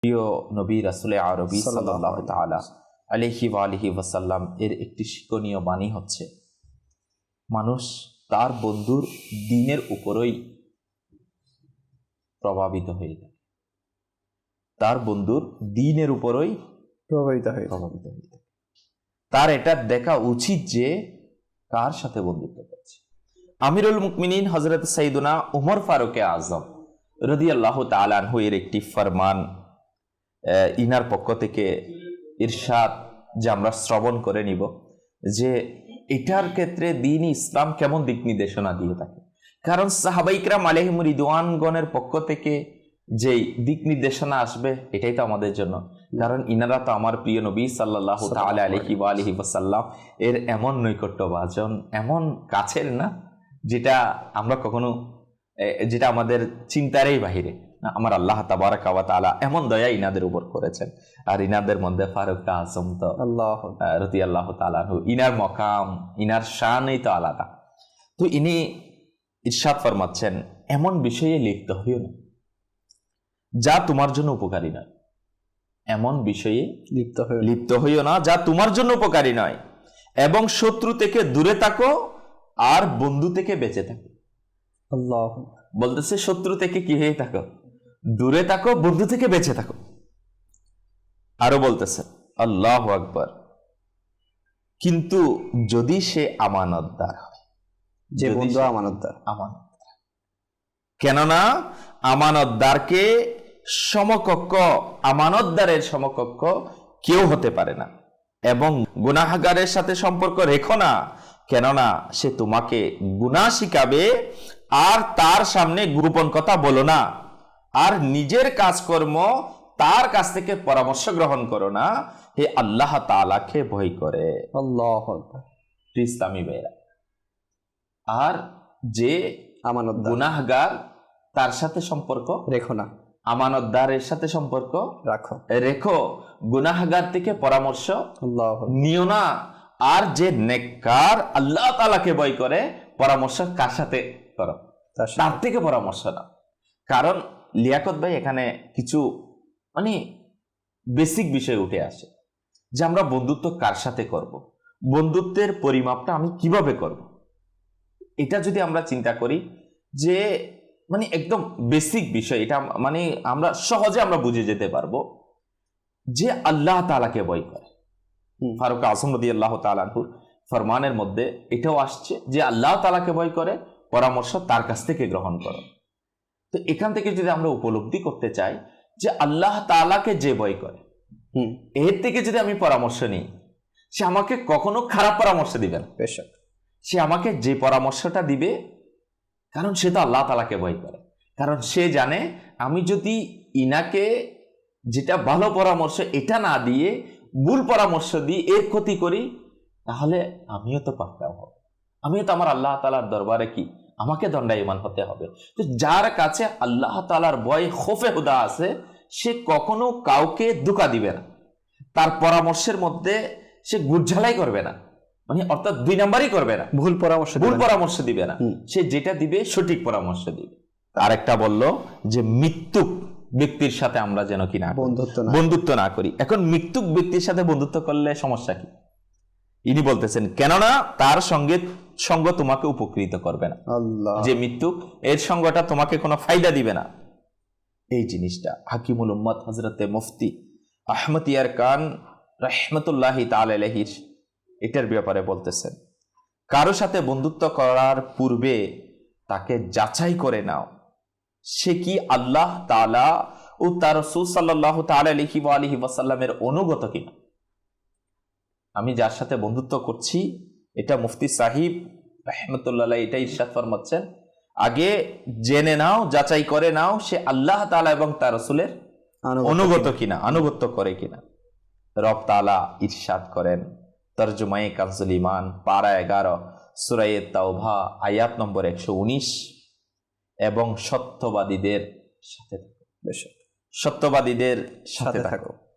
প্রিয় নবী রাসুল আরবি সাল্লাহ তালা আলহি আলহি ওয়াসাল্লাম এর একটি শিক্ষণীয় বাণী হচ্ছে মানুষ তার বন্ধুর দিনের উপরই প্রভাবিত হয়ে যায় তার বন্ধুর দিনের উপরই প্রভাবিত হয়ে প্রভাবিত হয়ে থাকে। তার এটা দেখা উচিত যে কার সাথে বন্ধুত্ব করছে। আমিরুল মুকমিনিন হজরত সাইদুনা উমর ফারুকে আজম রদি আল্লাহ তালানহু এর একটি ফরমান ইনার পক্ষ থেকে ইরশাদ যে আমরা শ্রবণ করে নিব, যে এটার ক্ষেত্রে দিন ইসলাম কেমন দিক নির্দেশনা দিয়ে থাকে। কারণ সাহাবাইকরাম আলহিম রিদওয়ানগণের পক্ষ থেকে যেই দিক নির্দেশনা আসবে, এটাই তো আমাদের জন্য। কারণ ইনারা তো আমার প্রিয় নবী সাল্লাহ তাআলা আলহি বা আলহি ওয়াসাল্লাম, এর এমন নৈকট্য ভাজন এমন কাছের না, যেটা আমরা কখনো যেটা আমাদের চিন্তারই বাহিরে। আমার আল্লাহ তাবারাক ওয়া তাআলা এমন দয়া ইনাদের উপর করেছেন। আর ইনাদের মধ্যে ফারুক আজম তো আল্লাহ রতি আল্লাহ তালাহু ইনার মকাম ইনার শানই তো আলাদা। তো ইনি ইরশাদ ফরমাচ্ছেন এমন বিষয়ে লিপ্ত হইও না। যা তোমার জন্য উপকারী নয়। এমন বিষয়ে লিপ্ত হয়ে লিপ্ত হইও না যা তোমার জন্য উপকারী নয়। এবং শত্রু থেকে দূরে থাকো আর বন্ধু থেকে বেঁচে থাকো। আল্লাহ বলতেছে শত্রু থেকে কি হয়ে থাকো? দূরে থাকো বন্ধু থেকে বেঁচে থাকো। আরও বলতেছে আল্লাহ আকবর। কিন্তু যদি সে আমানতদার হয় যে বন্ধু আমানতদার। আমানত কেননা আমানতদারকে সমকক্ষ আমানতদারের সমকক্ষ কেউ হতে পারে না। এবং গুনাহগারের সাথে সম্পর্ক রেখো না কেননা সে তোমাকে গুনাহ শিখাবে আর তার সামনে গোপন কথা বলো না। আর নিজের কাজকর্ম তার কাছ থেকে পরামর্শ গ্রহণ করো না। হে আল্লাহ তাআলাকে ভয় করে। আল্লাহ ইসলামী ভাইরা আর যে আমানত গুনাহগার তার সাথে সম্পর্ক রেখো না। আমানতদারের সাথে সম্পর্ক রাখো। রেখো। গুনাহগার থেকে পরামর্শ নিও না। আর যে নেককার আল্লাহ তালাকে ভয় করে পরামর্শ কার সাথে করো? তার থেকে পরামর্শ না কারণ লিয়াকত ভাই এখানে কিছু মানে বেসিক বিষয় উঠে আসে যে আমরা বন্ধুত্ব কার সাথে করব? বন্ধুত্বের পরিমাপটা আমি কীভাবে করব? এটা যদি আমরা চিন্তা করি যে মানে একদম বেসিক বিষয় এটা মানে আমরা সহজে আমরা বুঝে যেতে পারব যে আল্লাহ তালাকে বই করে। ফারুক আসম রদি আল্লাহ তালানহুর ফরমানের মধ্যে এটাও আসছে যে আল্লাহ তালাকে বই করে পরামর্শ তার কাছ থেকে গ্রহণ করো। তো এখান থেকে যদি আমরা উপলব্ধি করতে চাই যে আল্লাহ তালাকে যে বই করে হুম। এর থেকে যদি আমি পরামর্শ নিই সে আমাকে কখনো খারাপ পরামর্শ দিবে না। পেশক সে আমাকে যে পরামর্শটা দিবে কারণ সে তো আল্লাহ তালাকে ভয় করে। কারণ সে জানে আমি যদি ইনাকে যেটা ভালো পরামর্শ এটা না দিয়ে ভুল পরামর্শ দিই এর ক্ষতি করি তাহলে আমিও তো পাকড়াও হব। আমিও তো আমার আল্লাহ তালার দরবারে কি? আমাকে দণ্ডায়মান হতে হবে। তো যার কাছে আল্লাহ তালার বয় খোফে হুদা আছে সে কখনো কাউকে দুকা দিবে না। তার পরামর্শের মধ্যে সে গুজ্জালাই করবে না। মানে অর্থাৎ দুই নাম্বারই করবে না। ভুল পরামর্শ ভুল পরামর্শ দিবে না। সে যেটা দিবে সঠিক পরামর্শ দিবে। আরেকটা বলল যে মৃত্যুক ব্যক্তির সাথে আমরা যেন কি না বন্ধুত্ব না বন্ধুত্ব না করি। এখন মৃত্যুক ব্যক্তির সাথে বন্ধুত্ব করলে সমস্যা কি? ইনি বলতেছেন কেননা তার সঙ্গে সঙ্গ তোমাকে উপকৃত করবে না। যে মৃত্যুক এর সঙ্গটা তোমাকে কোনো ফায়দা দিবে না। এই জিনিসটা হাকিমুল উম্মদ হজরতে মুফতি আহমদ ইয়ার কান রহমতুল্লাহ তালহির এটার ব্যাপারে বলতেছেন কারও সাথে বন্ধুত্ব করার পূর্বে তাকে যাচাই করে নাও। সে কি আল্লাহ তালা ও তার রসুল সাল্লাহ তালহি আলহি ওয়াসাল্লামের অনুগত কিনা? আমি যার সাথে বন্ধুত্ব করছি এটা মুফতি সাহিব রহমতুল্লাহ এটা ইরশাদ ফরমাচ্ছেন আগে জেনে নাও যাচাই করে নাও সে আল্লাহ তালা এবং তার রসুলের অনুগত কিনা। আনুগত্য করে কিনা। রব তালা ইরশাদ করেন তর্জমায়ে কানসুল ইমান পারা এগারো সুরাইয়ে তাওভা আয়াত নম্বর একশো উনিশ এবং সত্যবাদীদের সাথে থাকো। সত্যবাদীদের সাথে থাকো।